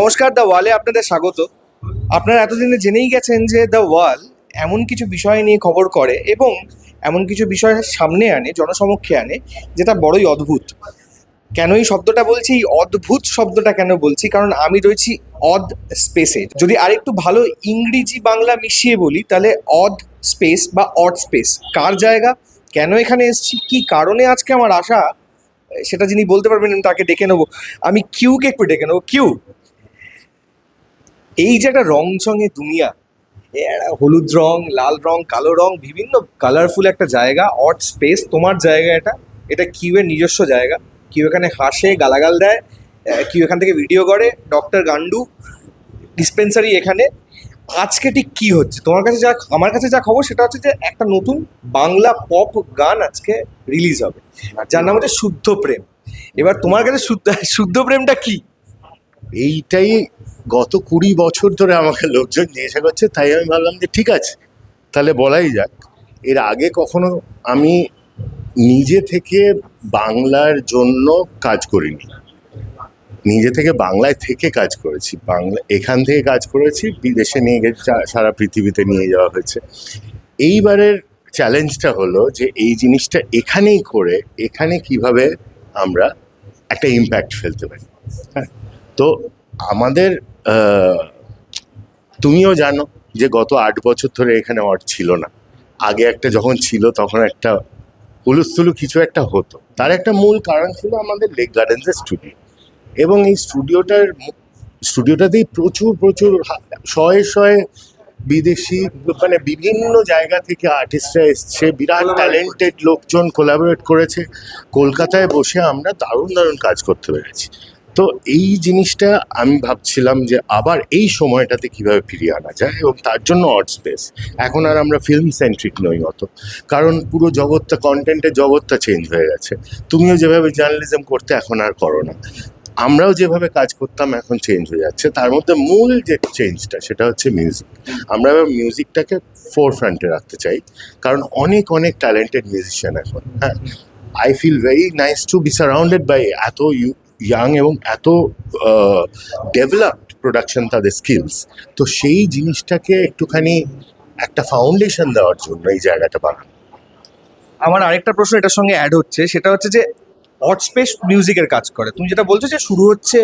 নমস্কার দ্য ওয়ালে আপনাদের স্বাগত। আপনারা এতদিনে জেনেই গেছেন যে দ্য ওয়াল এমন কিছু বিষয় নিয়ে খবর করে এবং এমন কিছু বিষয় সামনে আনে, জনসমক্ষে আনে, যেটা বড়ই অদ্ভুত। কেন এই শব্দটা বলছি? এই অদ্ভুত শব্দটা কেন বলছি? কারণ আমি রয়েছি অদ স্পেসে। যদি আরেকটু ভালো ইংরেজি বাংলা মিশিয়ে বলি, তাহলে অদ স্পেস বা অড স্পেস, কার জায়গা? কেন এখানে এসেছি? কি কারণে আজকে আমার আশা? সেটা যিনি বলতে পারবেন তাকে ডেকে নেব। আমি কিউকে একটু ডেকে নেব। কিউ এই যে একটা রং চঙে দুনিয়া হলুদ রং, লাল রং, কালো রং, বিভিন্ন কালারফুল একটা জায়গা অট স্পেস তোমার জায়গা এটা এটা কিউ এর নিজস্ব জায়গা। কিউ এখানে হাসে, গালাগাল দেয় কিউ এখান থেকে ভিডিও করে ডক্টর গান্ডু ডিসপেন্সারি এখানে। আজকে ঠিক কি হচ্ছে? তোমার কাছে যা, আমার কাছে যা খবর, সেটা হচ্ছে যে একটা নতুন বাংলা পপ গান আজকে রিলিজ হবে। যার নাম হচ্ছে শুদ্ধ প্রেম। এবার তোমার কাছে শুদ্ধ শুদ্ধ প্রেমটা কি? এইটাই গত কুড়ি বছর ধরে আমাকে লোকজন জিজ্ঞাসা করছে, তাই আমি ভাবলাম যে ঠিক আছে, তাহলে বলাই যাক। এর আগে কখনো আমি নিজে থেকে বাংলার জন্য কাজ করিনি। নিজে থেকে বাংলায় থেকে কাজ করেছি। বাংলা, এখান থেকে কাজ করেছি, বিদেশে নিয়ে গেছে সারা পৃথিবীতে নিয়ে যাওয়া হয়েছে। এইবারের চ্যালেঞ্জটা হলো যে এই জিনিসটা এখানেই করে, এখানে কীভাবে আমরা একটা ইম্প্যাক্ট ফেলতে পারি। হ্যাঁ? তো আমাদের তুমিও জানো যে গত আট বছর ধরে এখানে অট ছিল না। আগে একটা যখন ছিল তখন একটা হুলুস্থুলু কিছু একটা হতো। তার একটা মূল কারণ ছিল আমাদের লেক গার্ডেন্সের স্টুডিও এবং এই স্টুডিওটার স্টুডিওটাতেই প্রচুর প্রচুর শয়ে শয়ে বিদেশি মানে বিভিন্ন জায়গা থেকে আর্টিস্টরা এসছে, বিরাট ট্যালেন্টেড লোকজন কোলাবোরেট করেছে। কলকাতায় বসে আমরা দারুণ দারুণ কাজ করতে পেরেছি। তো এই জিনিসটা আমি ভাবছিলাম যে আবার এই সময়টাতে কীভাবে ফিরিয়ে আনা যায় এবং তার জন্য অড স্পেস এখন আর আমরা ফিল্ম সেন্ট্রিক নই অত। কারণ পুরো জগৎটা কন্টেন্টের জগৎটা চেঞ্জ হয়ে গেছে। তুমিও যেভাবে জার্নালিজম করতে এখন আর করো না। আমরাও যেভাবে কাজ করতাম, এখন চেঞ্জ হয়ে যাচ্ছে। তার মধ্যে মূল যে চেঞ্জটা সেটা হচ্ছে মিউজিক আমরা মিউজিকটাকে ফোর ফ্রন্টে রাখতে চাই। কারণ অনেক অনেক ট্যালেন্টেড মিউজিশিয়ান এখন হ্যাঁ? I feel very nice to be surrounded by এত ইয়াং এবং এত ডেভেলপড প্রোডাকশন তাদের স্কিলস তো সেই জিনিসটাকে একটুখানি একটা ফাউন্ডেশন দেওয়ার জন্য এই জায়গাটা বানানো। আমার আরেকটা প্রশ্ন এটার সঙ্গে অ্যাড হচ্ছে সেটা হচ্ছে যে হট স্পেস মিউজিকের কাজ করে। তুমি যেটা বলছো যে শুরু হচ্ছে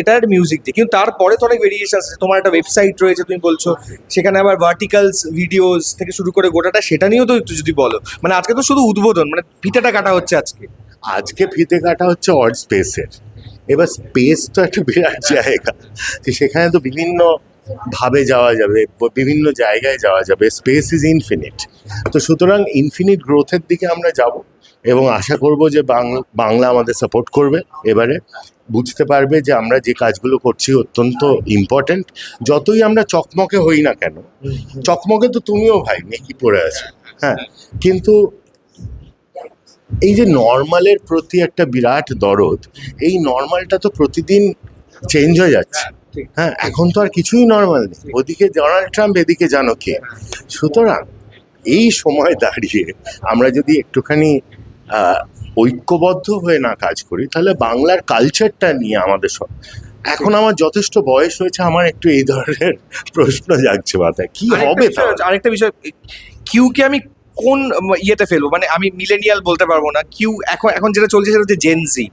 এটার মিউজিক দিয়ে কিন্তু তারপরে তো অনেক ভেরিয়েশন আছে। তোমার একটা ওয়েবসাইট রয়েছে তুমি বলছো সেখানে আবার ভার্টিকালস ভিডিওস থেকে শুরু করে গোটাটা সেটা নিয়েও তো একটু যদি বলো মানে আজকে তো শুধু উদ্বোধন মানে ফিতেটা কাটা হচ্ছে আজকে। আজকে ফিতে কাটা হচ্ছে অড স্পেসের এবার স্পেস তো একটা বিরাট জায়গা। সেখানে তো বিভিন্ন ভাবে যাওয়া যাবে বিভিন্ন জায়গায় যাওয়া যাবে। স্পেস ইজ ইনফিনিট তো সুতরাং ইনফিনিট গ্রোথের দিকে আমরা যাব এবং আশা করব যে বাংলা আমাদের সাপোর্ট করবে এবারে। বুঝতে পারবে যে আমরা যে কাজগুলো করছি অত্যন্ত ইম্পর্ট্যান্ট যতই আমরা চকমকে হই না কেন চকমকে তো তুমিও ভাই মেকি পড়ে আছো। হ্যাঁ কিন্তু এই যে নর্মালের প্রতি একটা বিরাট দরদ এই নর্মালটা তো প্রতিদিন চেঞ্জ হয়ে যাচ্ছে। হ্যাঁ এখন তো আর কিছুই নর্মাল নেই। ওদিকে ডোনাল্ড ট্রাম্প এদিকে জানো কে সুতরাং এই সময় দাঁড়িয়ে আমরা যদি একটুখানি আহ, ঐক্যবদ্ধ হয়ে না কাজ করি তাহলে বাংলার কালচারটা নিয়ে আমাদের সব এখন আমার যথেষ্ট বয়স হয়েছে আমার একটু এই ধরনের প্রশ্ন জাগছে মাথায়। কি হবে আরেকটা বিষয় কিউকে আমি কোন ইয়েতে ফেলব? মানে আমি মিলেনিয়াল বলতে পারব না। কিউ এখন এখন যেটা চলছে সেটা হচ্ছে জেনজি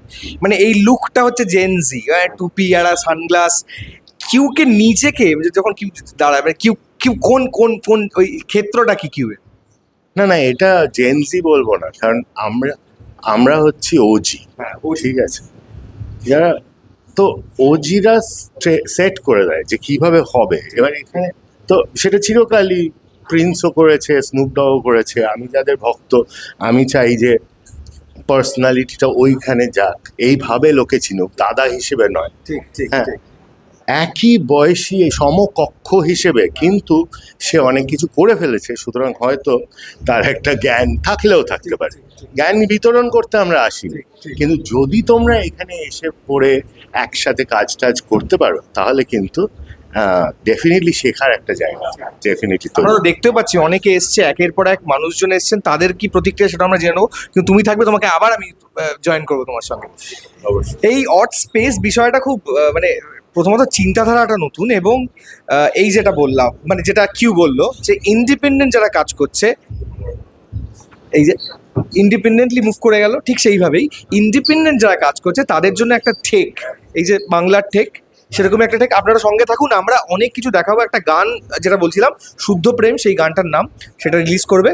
মানে এই লুকটা হচ্ছে জেনজি টুপি আর সানগ্লাস কিউকে নিজেকে যখন কিউ দাঁড়ায় মানে কিউ কিউ কোন কোন কোন ওই ক্ষেত্রটা কি কিউ না না এটা জেনজি বলব না কারণ আমরা আমরা হচ্ছি ওজি হ্যাঁ ও ঠিক আছে? যারা তো ওজিরা সেট করে দেয় যে কীভাবে হবে। এবার এখানে তো সেটা চিরকালই প্রিন্সও করেছে স্নুপডগও করেছে আমি যাদের ভক্ত আমি চাই যে পার্সোনালিটিটা ওইখানে যাক এইভাবে লোকে চিনুক দাদা হিসেবে নয়। ঠিক ঠিক হ্যাঁ। একই বয়সী সমকক্ষ হিসেবে কিন্তু সে অনেক কিছু করে ফেলেছে সুতরাং হয়তো তার একটা জ্ঞান থাকলেও থাকতে পারে। জ্ঞান বিতরণ করতে আমরা আসিনি কিন্তু যদি তোমরা এখানে এসে পড়ে একসাথে কাজ টাজ করতে পারো তাহলে কিন্তু ডেফিনেটলি শেখার একটা জায়গা ডেফিনেটলি তো। আমরা তো দেখতেও পাচ্ছি অনেকে এসছে একের পর এক মানুষজন এসছেন তাদের কি প্রতিক্রিয়া সেটা আমরা জেনে নেব। কিন্তু তুমি থাকবে তোমাকে আবার আমি জয়েন করব তোমার সঙ্গে। অবশ্যই। এই অট স্পেস বিষয়টা খুব মানে প্রথমত চিন্তাধারাটা নতুন এবং এই যেটা বললাম মানে যেটা কিউ বলল যে ইন্ডিপেন্ডেন্ট যারা কাজ করছে এই যে ইন্ডিপেন্ডেন্টলি মুভ করে গেল ঠিক সেইভাবেই ইন্ডিপেন্ডেন্ট যারা কাজ করছে তাদের জন্য একটা ঠেক এই যে বাংলার ঠেক সেরকম একটা ঠেক আপনারা সঙ্গে থাকুন, আমরা অনেক কিছু দেখাবো। একটা গান যেটা বলছিলাম, শুদ্ধ প্রেম, সেই গানটার নাম সেটা রিলিজ করবে।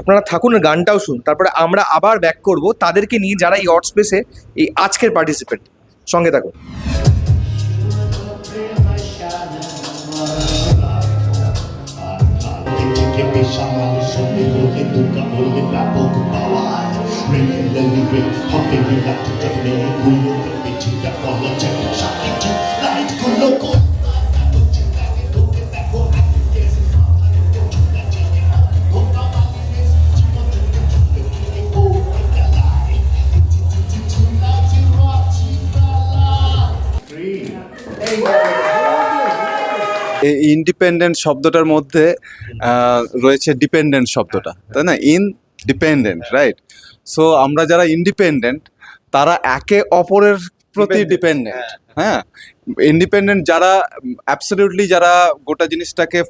আপনারা থাকুন গানটাও শুনুন তারপরে আমরা আবার ব্যাক করব। তাদেরকে নিয়ে যারা এই অট স্পেসে এই আজকের পার্টিসিপেন্ট সঙ্গে থাকুন। এই ইন্ডিপেন্ডেন্ট শব্দটার মধ্যে রয়েছে ডিপেন্ডেন্ট শব্দটা তাই না? ইন ডিপেন্ডেন্ট রাইট সো আমরা যারা ইন্ডিপেন্ডেন্ট তারা একে অপরের প্রতি ডিপেন্ডেন্ট হ্যাঁ ইন্ডিপেন্ডেন্ট যারা অ্যাবসলিউটলি যারা গোটা জিনিসটাকে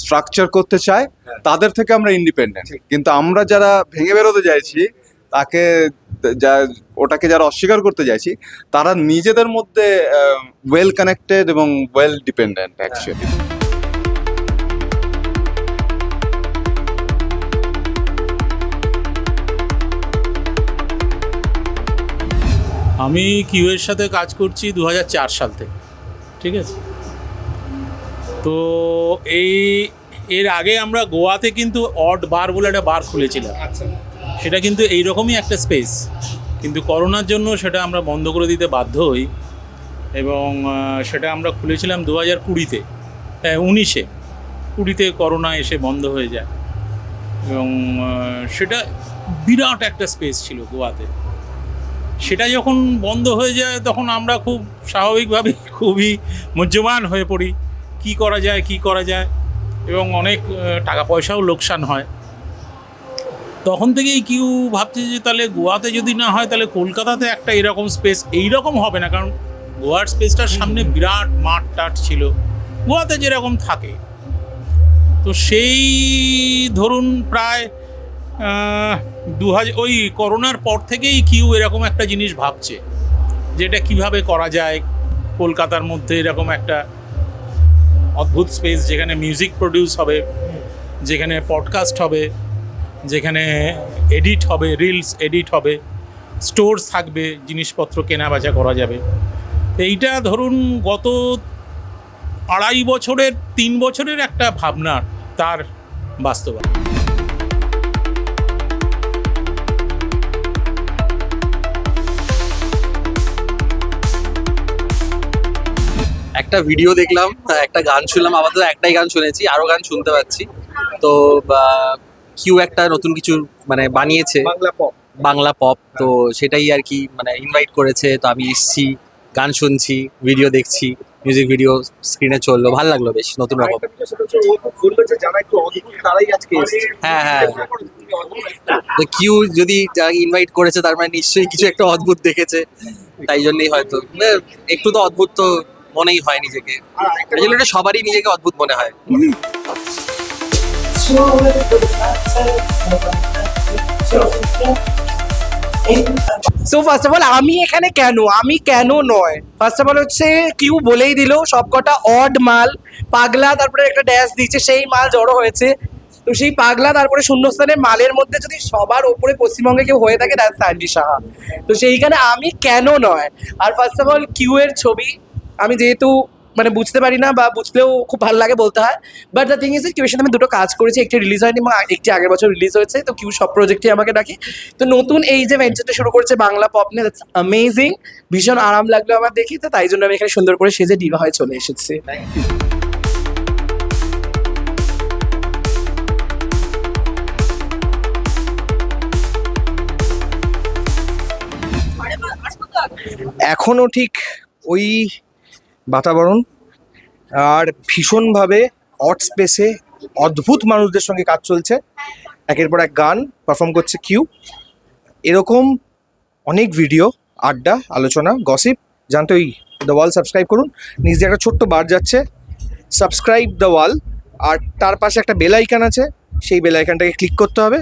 স্ট্রাকচার করতে চায় তাদের থেকে আমরা ইন্ডিপেন্ডেন্ট কিন্তু আমরা যারা ভেঙে বেরোতে চাইছি তাকে যা ওটাকে যারা অস্বীকার করতে চাইছি তারা নিজেদের মধ্যে ওয়েল কানেক্টেড এবং ওয়েল ডিপেন্ডেন্ট অ্যাকচুয়ালি আমি কিউ এর সাথে কাজ করছি দু হাজার চার সাল থেকে ঠিক আছে? তো এই এর আগে আমরা গোয়াতে কিন্তু অড বার বলে একটা বার খুলেছিলাম। সেটা কিন্তু এইরকমই একটা স্পেস কিন্তু করোনার জন্য সেটা আমরা বন্ধ করে দিতে বাধ্য হই এবং সেটা আমরা খুলেছিলাম দু হাজার কুড়িতে হ্যাঁ উনিশে। কুড়িতে করোনা এসে বন্ধ হয়ে যায়। এবং সেটা বিরাট একটা স্পেস ছিল গোয়াতে। সেটা যখন বন্ধ হয়ে যায়, তখন আমরা খুব স্বাভাবিকভাবে খুবই মুহ্যমান হয়ে পড়ি। কি করা যায়, কি করা যায়? এবং অনেক টাকা পয়সাও লোকসান হয়। তখন থেকেই কিউ ভাবছে যে, তাহলে গোয়াতে যদি না হয়, তাহলে কলকাতাতে একটা এরকম স্পেস এইরকম হবে না। কারণ গোয়ার স্পেসটার সামনে বিরাট মাঠ টাট ছিল। গোয়াতে যেরকম থাকে। তো সেই ধরুন প্রায় দু হাজার ওই করোনার পর থেকেই কিউ এরকম একটা জিনিস ভাবছে, যেটা কীভাবে করা যায়, কলকাতার মধ্যে এরকম একটা অদ্ভুত স্পেস যেখানে মিউজিক প্রডিউস হবে, যেখানে পডকাস্ট হবে, যেখানে এডিট হবে রিলস এডিট হবে স্টোরস থাকবে, জিনিসপত্র কেনা বেচা করা যাবে। এইটা ধরুন গত আড়াই বছরের, তিন বছরের একটা ভাবনা তার বাস্তবায়ন। একটা ভিডিও দেখলাম একটা গান শুনলাম আপাতত একটাই গান শুনেছি আরও গান শুনতে পাচ্ছি। তো কিউ একটা নতুন কিছু মানে বানিয়েছে। বাংলা পপ বাংলা পপ তো সেটাই আর কি মানে ইনভাইট করেছে তো আমি এসছি গান শুনছি ভিডিও দেখছি মিউজিক ভিডিও স্ক্রিনে চলল ভালো লাগল বেশ নতুন রকম। বলল যে যারা একটু অদ্ভুত তারাই আজকে এসেছে। হ্যাঁ হ্যাঁ তো কিউ যদি ইনভাইট করেছে তার মানে নিশ্চয়ই কিছু একটা অদ্ভুত দেখেছে তাই জন্যই হয়তো। মানে একটু তো অদ্ভুত তো মনেই হয় নিজেকে। এটা সবারই নিজেকে অদ্ভুত মনে হয়। সো ফার্স্ট অফ অল আমি এখানে কেন? আমি কেন নয়? ফার্স্ট অফ অল হচ্ছে কিউ বলেই দিল সবকটা অড মাল পাগলা তারপরে একটা ড্যাশ দিচ্ছে সেই মাল জড়ো হয়েছে। তো সেই পাগলা তারপরে শূন্যস্থানের মালের মধ্যে যদি সবার ওপরে পশ্চিমবঙ্গে কেউ হয়ে থাকে দ্যাটস স্যান্ডি সাহা তো সেইখানে আমি কেন নয়? আর ফার্স্ট অফ অল কিউ এর ছবি আমি যেহেতু মানে বুঝতে পারি না বা বুঝলেও খুব ভালো লাগে বলতে হয়। বাট দ্য থিং ইজ কিউর সাথে আমি দুটো কাজ করেছি। একটি রিলিজ হয়নি এবং একটি আগের বছর রিলিজ হয়েছে। তো কিউ সব প্রজেক্টই আমাকে ডাকে। তো নতুন এই যে ভেঞ্চারটা শুরু করেছে বাংলা পপ নিয়ে দ্যাটস অ্যামেজিং ভীষণ আরাম লাগল আমার দেখি। তো তাই জন্য আমি এখানে সুন্দর করে সেজে ডিভা হয়ে চলে এসেছি। এখনও ঠিক ওই বাতাবরণ আর ভীষণভাবে অট স্পেসে অদ্ভুত মানুষদের সঙ্গে কাজ চলছে। একের পর এক গান পারফর্ম করছে কিউ এরকম অনেক ভিডিও আড্ডা, আলোচনা গসিপ জানতে ওই দ্য ওয়াল সাবস্ক্রাইব করুন। নিজে একটা ছোট্ট বার যাচ্ছে। সাবস্ক্রাইব দ্য ওয়াল আর তার পাশে একটা বেল আইকান আছে। সেই বেল আইকানটাকে ক্লিক করতে হবে।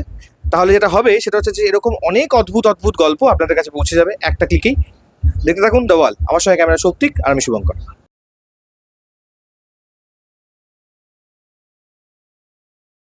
তাহলে যেটা হবে, সেটা হচ্ছে যে এরকম অনেক অদ্ভুত অদ্ভুত গল্প আপনাদের কাছে পৌঁছে যাবে একটা ক্লিকেই দেখতে থাকুন দেওয়াল আমার সঙ্গে ক্যামেরা শক্তিক আর আমি শুভঙ্কর।